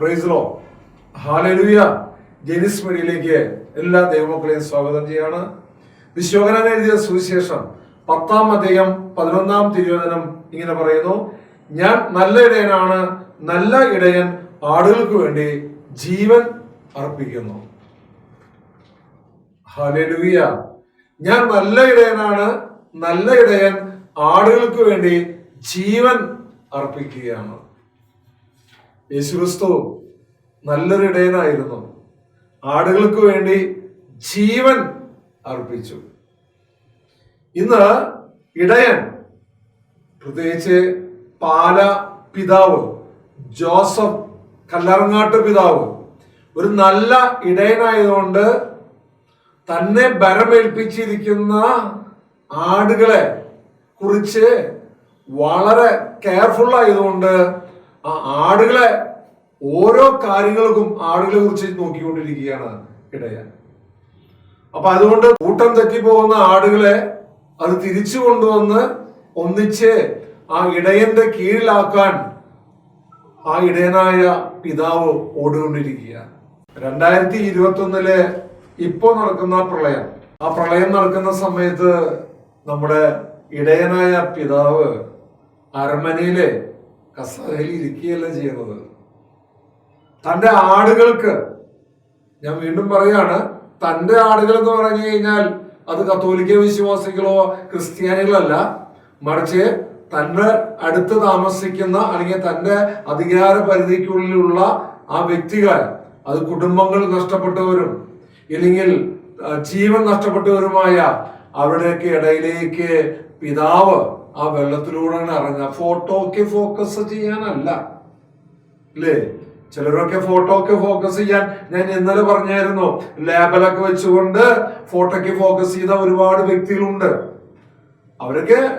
പ്രൈസ്ലോ ഹാലലുയ ജെനിസ് മീഡിയയിലേക്ക് എല്ലാ ദൈവമക്കളെയും സ്വാഗതം ചെയ്യാണ്. വിശ്വകരൻ എഴുതിയ സുവിശേഷം പത്താം അധ്യായം പതിനൊന്നാം തിരുവചനം ഇങ്ങനെ പറയുന്നു. ഞാൻ നല്ല ഇടയനാണ് നല്ല ഇടയൻ ആടുകൾക്ക് വേണ്ടി ജീവൻ അർപ്പിക്കുന്നു. ഹല്ലേലൂയ ഞാൻ നല്ല ഇടയനാണ് നല്ല ഇടയൻ ആടുകൾക്ക് വേണ്ടി ജീവൻ അർപ്പിക്കുകയാണ്. യേശുക്രിസ്തു നല്ലൊരു ഇടയനായിരുന്നു. ആടുകൾക്ക് വേണ്ടി ജീവൻ അർപ്പിച്ചു. ഇന്ന് ഇടയൻ പ്രത്യേകിച്ച് പാല പിതാവ് ജോസഫ് കല്ലറങ്ങാട്ട് പിതാവ് ഒരു നല്ല ഇടയനായതുകൊണ്ട് തന്നെ ബരമേൽപ്പിച്ചിരിക്കുന്ന ആടുകളെ കുറിച്ച് വളരെ കെയർഫുൾ ആയതുകൊണ്ട് ആ ആടുകളെ ഓരോ കാര്യങ്ങൾക്കും ആടുകളെ കുറിച്ച് നോക്കിക്കൊണ്ടിരിക്കുകയാണ് ഇടയ അപ്പൊ അതുകൊണ്ട് കൂട്ടം തെറ്റിപ്പോകുന്ന ആടുകളെ അത് തിരിച്ചു കൊണ്ടുവന്ന് ഒന്നിച്ച് ആ ഇടയന്റെ കീഴിലാക്കാൻ ആ ഇടയനായ പിതാവ് ഓടിക്കൊണ്ടിരിക്കുക രണ്ടായിരത്തി ഇരുപത്തി ഒന്നിലെ ഇപ്പോ നടക്കുന്ന പ്രളയം. ആ പ്രളയം നടക്കുന്ന സമയത്ത് നമ്മുടെ ഇടയനായ പിതാവ് അരമനയിലെ കസേരയിൽ ഇരിക്കുകയല്ല ചെയ്യുന്നത്? തന്റെ ആടുകൾക്ക് ഞാൻ വീണ്ടും പറയാണ് തന്റെ ആടുകൾ എന്ന് പറഞ്ഞു കഴിഞ്ഞാൽ അത് കത്തോലിക്ക വിശ്വാസികളോ ക്രിസ്ത്യാനികളല്ല. മറിച്ച് തന്റെ അടുത്ത് താമസിക്കുന്ന അല്ലെങ്കിൽ തന്റെ അധികാര പരിധിക്കുള്ളിലുള്ള ആ വ്യക്തികൾ അത് കുടുംബങ്ങൾ നഷ്ടപ്പെട്ടവരും ഇല്ലെങ്കിൽ ജീവൻ നഷ്ടപ്പെട്ടവരുമായ അവരുടെയൊക്കെ ഇടയിലേക്ക് പിതാവ് ആ വെള്ളത്തിലൂടെ ഇറങ്ങുക. ഫോട്ടോക്ക് ഫോക്കസ് ചെയ്യാനല്ല. അല്ലേ ചിലരൊക്കെ ഫോട്ടോ ഒക്കെ ഫോക്കസ് ചെയ്യാൻ. ഞാൻ ഇന്നലെ പറഞ്ഞായിരുന്നു ലേബലൊക്കെ വെച്ചുകൊണ്ട് ഫോട്ടോക്ക് ഫോക്കസ് ചെയ്ത ഒരുപാട് വ്യക്തികളുണ്ട്. അവരൊക്കെ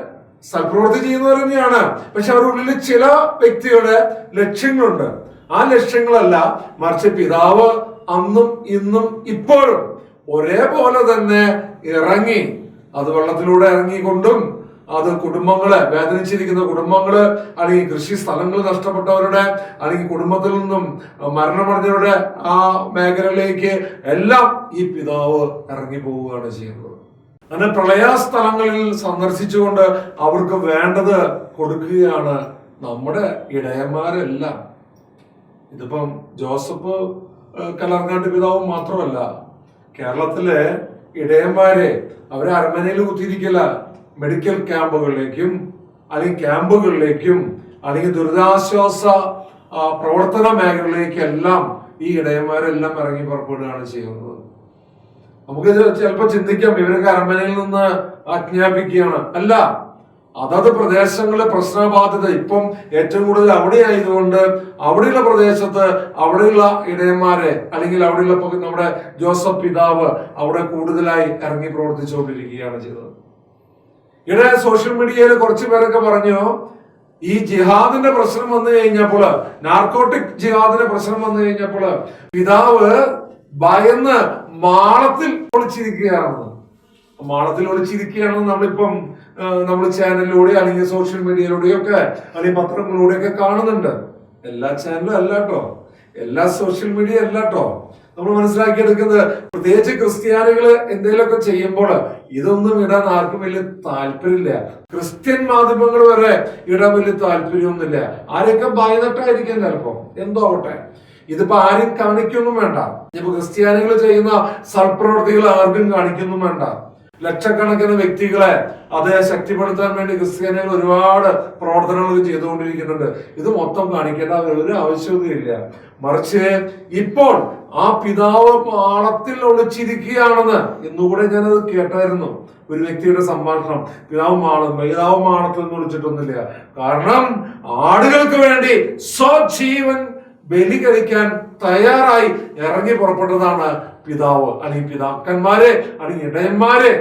സൽപ്രവൃത്തി ചെയ്യുന്നവർ തന്നെയാണ്. പക്ഷെ അവരുടെ ചില വ്യക്തികളുടെ ലക്ഷ്യങ്ങളുണ്ട്. ആ ലക്ഷ്യങ്ങളല്ല മറിച്ച് പിതാവ് അന്നും ഇന്നും ഇപ്പോഴും ഒരേപോലെ തന്നെ ഇറങ്ങി അത് വെള്ളത്തിലൂടെ ഇറങ്ങിക്കൊണ്ടും അത് കുടുംബങ്ങളെ വേദനിച്ചിരിക്കുന്ന കുടുംബങ്ങൾ അല്ലെങ്കിൽ കൃഷി സ്ഥലങ്ങൾ നഷ്ടപ്പെട്ടവരുടെ അല്ലെങ്കിൽ കുടുംബത്തിൽ നിന്നും മരണമടഞ്ഞവരുടെ ആ മേഖലയിലേക്ക് എല്ലാം ഈ പിതാവ് ഇറങ്ങി പോവുകയാണ് ചെയ്യുന്നത്. അങ്ങനെ പ്രളയ സ്ഥലങ്ങളിൽ സന്ദർശിച്ചുകൊണ്ട് അവർക്ക് വേണ്ടത് കൊടുക്കുകയാണ് നമ്മുടെ ഇടയന്മാരെല്ലാം. ഇതിപ്പം ജോസഫ് കലർങ്ങാട്ട് പിതാവും മാത്രമല്ല കേരളത്തിലെ ഇടയന്മാരെ അവരെ അരമനയിൽ കുത്തിയിരിക്കില്ല മെഡിക്കൽ ക്യാമ്പുകളിലേക്കും അല്ലെങ്കിൽ ക്യാമ്പുകളിലേക്കും അല്ലെങ്കിൽ ദുരിതാശ്വാസ പ്രവർത്തന മേഖലയിലേക്കെല്ലാം ഈ ഇടയന്മാരെല്ലാം ഇറങ്ങി പുറപ്പെടുകയാണ് ചെയ്യുന്നത്. നമുക്ക് ഇത് ചിലപ്പോ ചിന്തിക്കാം. ഇവരൊക്കെ അരമനയിൽ നിന്ന് ആജ്ഞാപിക്കുകയാണ്. അല്ല അതത് പ്രദേശങ്ങളിലെ പ്രശ്നബാധിത ഇപ്പം ഏറ്റവും കൂടുതൽ അവിടെ ആയതുകൊണ്ട് അവിടെയുള്ള പ്രദേശത്ത് അവിടെയുള്ള ഇടയന്മാരെ അല്ലെങ്കിൽ അവിടെയുള്ള നമ്മുടെ ജോസഫ് പിതാവ് അവിടെ കൂടുതലായി ഇറങ്ങി പ്രവർത്തിച്ചുകൊണ്ടിരിക്കുകയാണ് ചെയ്തത്. ഇവിടെ സോഷ്യൽ മീഡിയയിൽ കുറച്ച് പേരൊക്കെ പറഞ്ഞു ഈ ജിഹാദിന്റെ പ്രശ്നം വന്നു കഴിഞ്ഞപ്പോൾ നാർക്കോട്ടിക് ജിഹാദിന്റെ പ്രശ്നം വന്നു കഴിഞ്ഞപ്പോൾ പിതാവ് ഭയന്ന് മാളത്തിൽ ഒളിച്ചിരിക്കുകയാണെന്ന്. മാളത്തിൽ ഒളിച്ചിരിക്കുകയാണെന്ന് നമ്മളിപ്പം നമ്മൾ ചാനലിലൂടെ അല്ലെങ്കിൽ സോഷ്യൽ മീഡിയയിലൂടെയൊക്കെ അല്ലെങ്കിൽ പത്രങ്ങളിലൂടെയൊക്കെ കാണുന്നുണ്ട്. എല്ലാ ചാനലും അല്ല കേട്ടോ എല്ലാ സോഷ്യൽ മീഡിയ അല്ല കേട്ടോ നമ്മൾ മനസ്സിലാക്കിയെടുക്കുന്നത് പ്രത്യേകിച്ച് ക്രിസ്ത്യാനികൾ എന്തെങ്കിലുമൊക്കെ ചെയ്യുമ്പോൾ ഇതൊന്നും ഇടാൻ ആർക്കും വലിയ താല്പര്യമില്ല. ക്രിസ്ത്യൻ മാധ്യമങ്ങൾ വരെ ഇടാൻ വലിയ താല്പര്യമൊന്നുമില്ല. ആരെയൊക്കെ ഭയന്നിട്ടായിരിക്കും ചിലപ്പോ എന്തോ ആവട്ടെ ഇതിപ്പോ ആരും കാണിക്കൊന്നും വേണ്ട. ഇപ്പൊ ക്രിസ്ത്യാനികൾ ചെയ്യുന്ന സൽപ്രവർത്തികൾ ആർക്കും കാണിക്കൊന്നും വേണ്ട. ലക്ഷക്കണക്കിന് വ്യക്തികളെ അത് ശക്തിപ്പെടുത്താൻ വേണ്ടി ക്രിസ്ത്യാനികൾ ഒരുപാട് പ്രവർത്തനങ്ങൾ ചെയ്തുകൊണ്ടിരിക്കുന്നുണ്ട്. ഇത് മൊത്തം കാണിക്കേണ്ട ഒരു ആവശ്യമൊന്നുമില്ല മറിച്ച് ഇപ്പോൾ ആ പിതാവ് പാളത്തിൽ ഒളിച്ചിരിക്കുകയാണെന്ന് ഇന്നുകൂടെ ഞാനത് കേട്ടായിരുന്നു. ഒരു വ്യക്തിയുടെ സംഭാഷണം. പിതാവ് മാളം പിതാവ് മാളത്തിൽ നിന്ന് വിളിച്ചിട്ടൊന്നുമില്ല കാരണം ആടുകൾക്ക് വേണ്ടി സ്വജീവൻ ബലി കഴിക്കാൻ തയ്യാറായി ഇറങ്ങി പുറപ്പെട്ടതാണ് പിതാവ് അല്ലെങ്കിൽ പിതാക്കന്മാരെ അല്ലെങ്കിൽ ഇടയന്മാരെ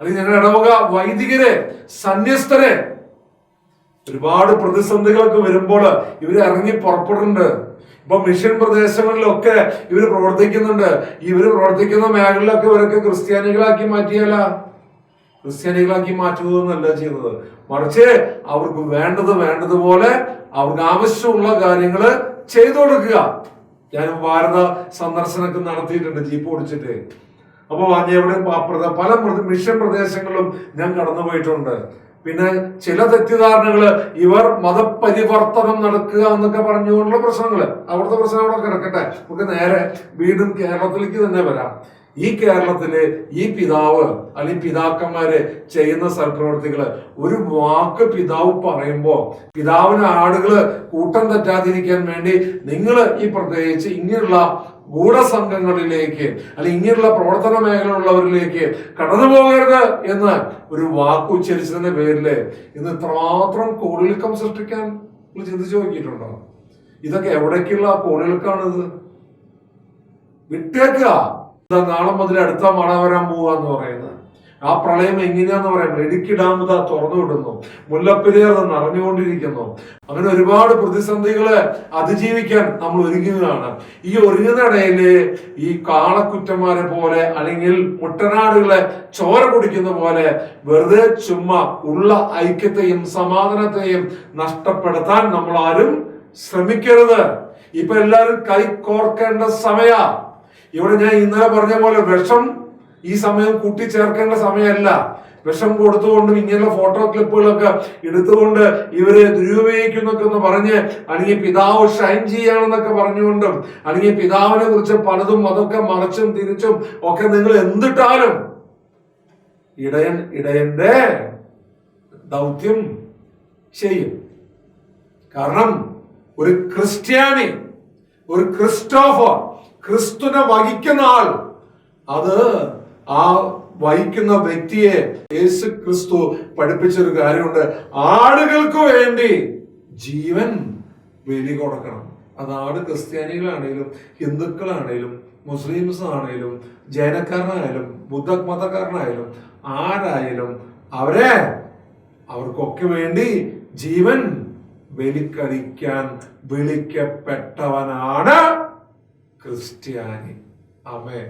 അല്ലെങ്കിൽ ഞങ്ങളുടെ ഇടവക വൈദികരെ സന്യസ്തരെ. ഒരുപാട് പ്രതിസന്ധികളൊക്കെ വരുമ്പോൾ ഇവർ ഇറങ്ങി പുറപ്പെടുന്നുണ്ട്. ഇപ്പൊ മിഷൻ പ്രദേശങ്ങളിലൊക്കെ ഇവർ പ്രവർത്തിക്കുന്നുണ്ട്. ഇവർ പ്രവർത്തിക്കുന്ന മേഖലയിലൊക്കെ ഇവരൊക്കെ ക്രിസ്ത്യാനികളാക്കി മാറ്റിയല്ല. ക്രിസ്ത്യാനികളാക്കി മാറ്റുന്നതല്ല ചെയ്യുന്നത്. മറിച്ച് അവർക്ക് വേണ്ടത് വേണ്ടതുപോലെ അവർക്ക് ആവശ്യമുള്ള കാര്യങ്ങൾ ചെയ്തു കൊടുക്കുക. ഞാൻ ഭാരത സന്ദർശനമൊക്കെ നടത്തിയിട്ടുണ്ട് ജീപ്പ് ഓടിച്ചിട്ട്. അപ്പൊ എവിടെ? പല മിഷൻ പ്രദേശങ്ങളിലും ഞാൻ കടന്നു പോയിട്ടുണ്ട്. പിന്നെ ചില തെറ്റിദ്ധാരണകൾ ഇവർ മതപരിവർത്തനം നടക്കുക എന്നൊക്കെ പറഞ്ഞുകൊണ്ടുള്ള പ്രശ്നങ്ങൾ. അവിടുത്തെ പ്രശ്നം അവിടെ കിടക്കട്ടെ. നമുക്ക് നേരെ വീണ്ടും കേരളത്തിലേക്ക് തന്നെ വരാം. ഈ കേരളത്തിൽ ഈ പിതാവ് അല്ലെങ്കിൽ പിതാക്കന്മാര് ചെയ്യുന്ന സൽപ്രവർത്തികൾ ഒരു വാക്ക് പിതാവ് പറയുമ്പോ പിതാവിന് ആടുകൾ കൂട്ടം തെറ്റാതിരിക്കാൻ വേണ്ടി നിങ്ങൾ ഈ പ്രത്യേകിച്ച് ഇങ്ങനെയുള്ള ഗൂഢസംഘങ്ങളിലേക്ക് അല്ലെങ്കിൽ ഇങ്ങനെയുള്ള പ്രവർത്തന മേഖലയുള്ളവരിലേക്ക് കടന്നു പോകരുത് എന്ന് ഒരു വാക്ക് ഉച്ചരിച്ചതിന്റെ പേരിൽ ഇന്ന് ഇത്രമാത്രം കോളിളക്കം സൃഷ്ടിക്കാൻ ചിന്തിച്ചു നോക്കിയിട്ടുണ്ടോ? ഇതൊക്കെ എവിടേക്കുള്ള കോളിളക്കാണിത് വിട്ടേക്കുക. നാളെ മുതൽ അടുത്ത മഴ വരാൻ പോവുക എന്ന് പറയുന്നത്. ആ പ്രളയം എങ്ങനെയാന്ന് പറയുമ്പോൾ ഇടുക്കി ഡാം ഇതാ തുറന്നു വിടുന്നു. മുല്ലപ്പെരിയാർ നിറഞ്ഞുകൊണ്ടിരിക്കുന്നു. അങ്ങനെ ഒരുപാട് പ്രതിസന്ധികളെ അതിജീവിക്കാൻ നമ്മൾ ഒരുങ്ങുകയാണ്. ഈ ഒരുങ്ങുന്നിടയിൽ ഈ കാളക്കുറ്റന്മാരെ പോലെ അല്ലെങ്കിൽ മുട്ടനാടുകളെ ചോര കുടിക്കുന്ന പോലെ വെറുതെ ചുമ്മാ ഉള്ള ഐക്യത്തെയും സമാധാനത്തെയും നഷ്ടപ്പെടുത്താൻ നമ്മൾ ആരും ശ്രമിക്കരുത്. ഇപ്പൊ എല്ലാവരും കൈ കോർക്കേണ്ട സമയ. ഇവിടെ ഞാൻ ഇന്നലെ പറഞ്ഞ പോലെ വിഷം ഈ സമയം കൂട്ടിച്ചേർക്കേണ്ട സമയമല്ല. വിഷം കൊടുത്തുകൊണ്ടും ഇങ്ങനെയുള്ള ഫോട്ടോ ക്ലിപ്പുകളൊക്കെ എടുത്തുകൊണ്ട് ഇവരെ ദുരുപയോഗിക്കുന്നൊക്കെ എന്ന് പറഞ്ഞ് അല്ലെങ്കിൽ പിതാവ് ഷൈൻ ചെയ്യാണെന്നൊക്കെ പറഞ്ഞുകൊണ്ടും അല്ലെങ്കിൽ പിതാവിനെ കുറിച്ച് പലതും അതൊക്കെ മറച്ചും തിരിച്ചും ഒക്കെ നിങ്ങൾ എന്തിട്ടാലും ഇടയൻ ഇടയന്റെ ദൗത്യം ചെയ്യും. കാരണം ഒരു ക്രിസ്ത്യാനി ഒരു ക്രിസ്റ്റോഫർ ക്രിസ്തുവിനെ വഹിക്കുന്ന ആൾ. അത് ആ വഹിക്കുന്ന വ്യക്തിയെ യേശു ക്രിസ്തു പഠിപ്പിച്ചൊരു കാര്യമുണ്ട്. ആടുകൾക്ക് വേണ്ടി ജീവൻ ബലി കൊടുക്കണം. അത് ആട് ക്രിസ്ത്യാനികളാണേലും ഹിന്ദുക്കളാണേലും മുസ്ലിംസ് ആണേലും ജൈനക്കാരനായാലും ബുദ്ധ മതക്കാരനായാലും ആരായാലും അവരെ അവർക്കൊക്കെ വേണ്ടി ജീവൻ ബലിക്കടിക്കാൻ വിളിക്കപ്പെട്ടവനാണ് ക്രിസ്ത്യാനി. അമേ